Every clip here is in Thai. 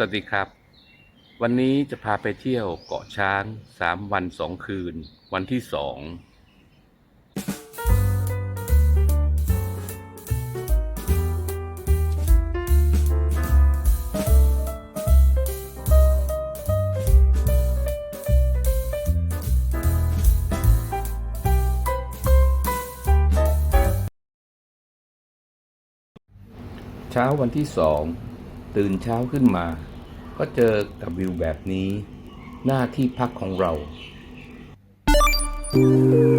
สวัสดีครับ วันนี้จะพาไปเที่ยวเกาะช้างสามวันสองคืน วันที่สองเช้าวันที่สอง ตื่นเช้าขึ้นมา ก็เจอกับวิวแบบนี้ หน้าที่พักของเราห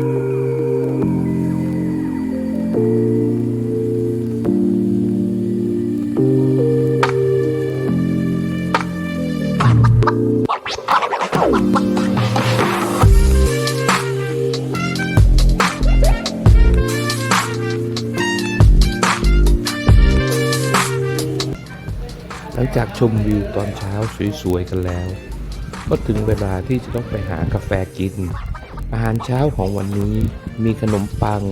ลังจากชมวิวตอนเช้าสวยๆกันแล้ว ก็ถึงเวลาที่จะต้องไปหากาแฟกิน อาหารเช้าของวันนี้มีขนมปัง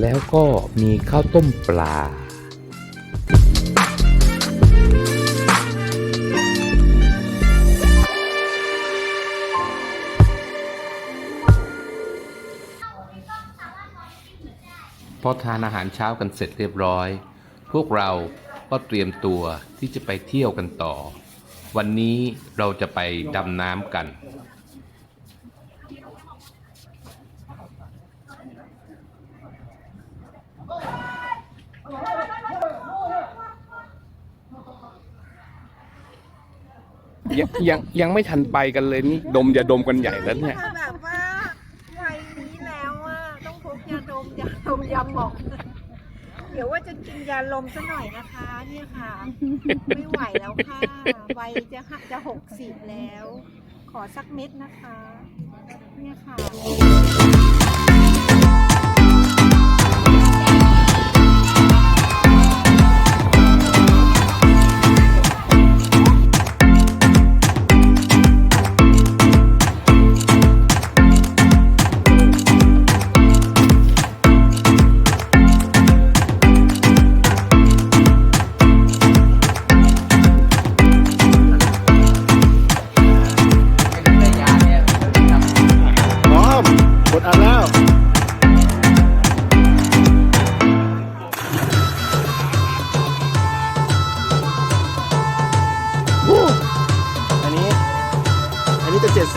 แล้วก็มีข้าวต้มปลาพอทานอาหารเช้ากันเสร็จเรียบร้อย พวกเรา ก็เตรียมตัวที่จะไปเที่ยวกันต่อ วันนี้เราจะไปดำน้ำกัน ยังยังยังไม่ทันไปกันเลยนี่ดมอย่าดมกันใหญ่แล้วเนี่ยถ้าแบบว่าวัยนี้แล้วอะต้องพกยาดมยาดมยาหมอง เดี๋ยวว่าจะกินยาลมซะหน่อยนะคะ เนี่ยค่ะ ไม่ไหวแล้วค่ะวัยจะหักจะหกสิบแล้ว ขอสักเม็ดนะคะ เนี่ยค่ะ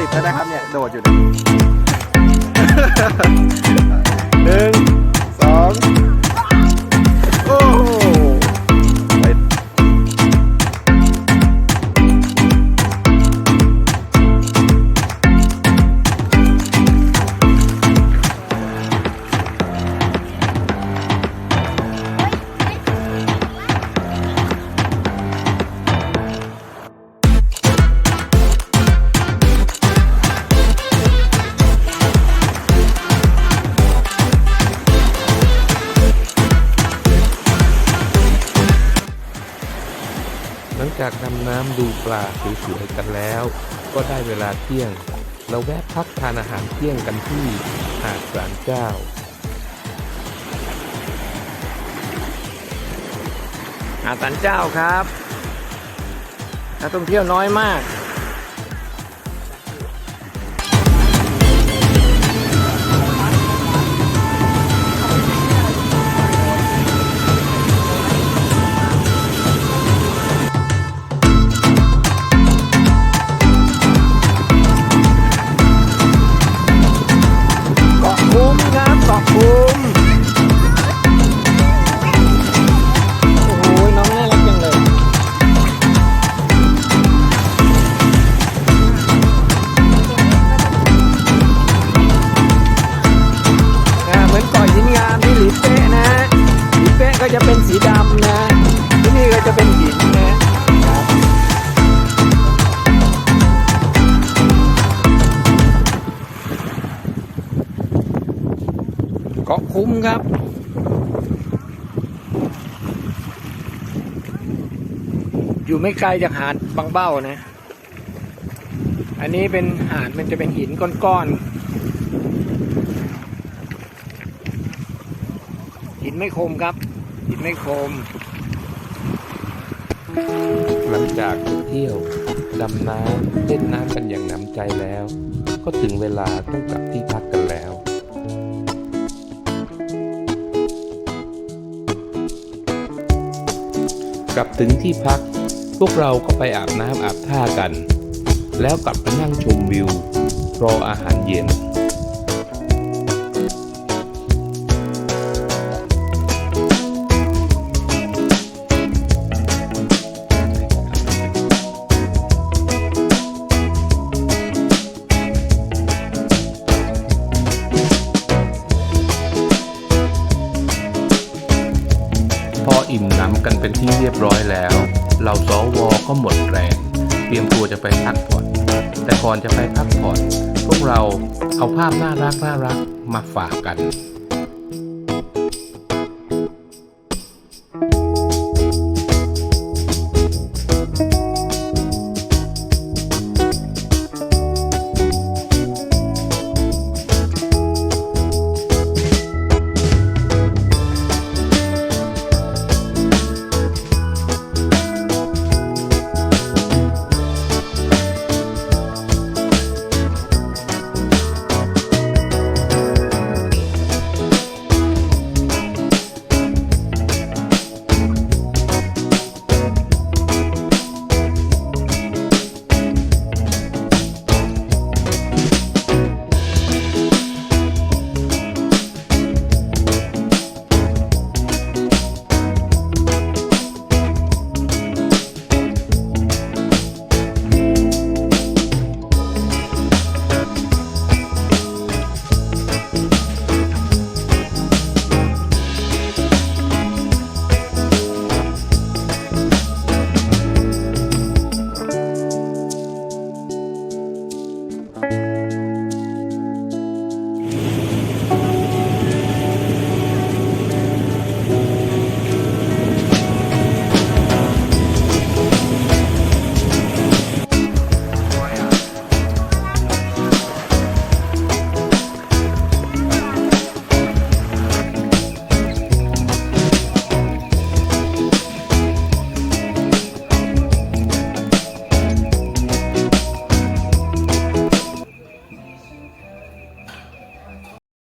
บแล้วนะครับเนี่ย โดดอยู่เนี่ยหนึ่งสอง น้ำดูปลาสวยๆกันแล้ว ก็ได้เวลาเที่ยง เราแวะพักทานอาหารเที่ยงกันที่หาดสารเจ้า หาดสันเจ้าครับนักท่องเที่ยวน้อยมาก มครับอยู่ไม่ไกลจากหาดบางเบ้านะ อันนี้เป็นหาดมันจะเป็นหินก้อนๆ หินไม่คมครับ หินไม่คม หลังจากไปเที่ยว ดำน้ำเล่นน้ำกันอย่างหนำใจแล้ว ก็ถึงเวลาต้องกลับที่พักกันแล้ว กลับถึงที่พัก พวกเราก็ไปอาบน้ำอาบท่ากัน แล้วกลับไปนั่งชมวิว รออาหารเย็น ออิ่มหนำกันเป็นที่เรียบร้อยแล้วเราสวก็หมดแรง เตรียมตัวจะไปพักผ่อน แต่ก่อนจะไปพักผ่อน พวกเราเอาภาพน่ารักน่ารักมาฝากกัน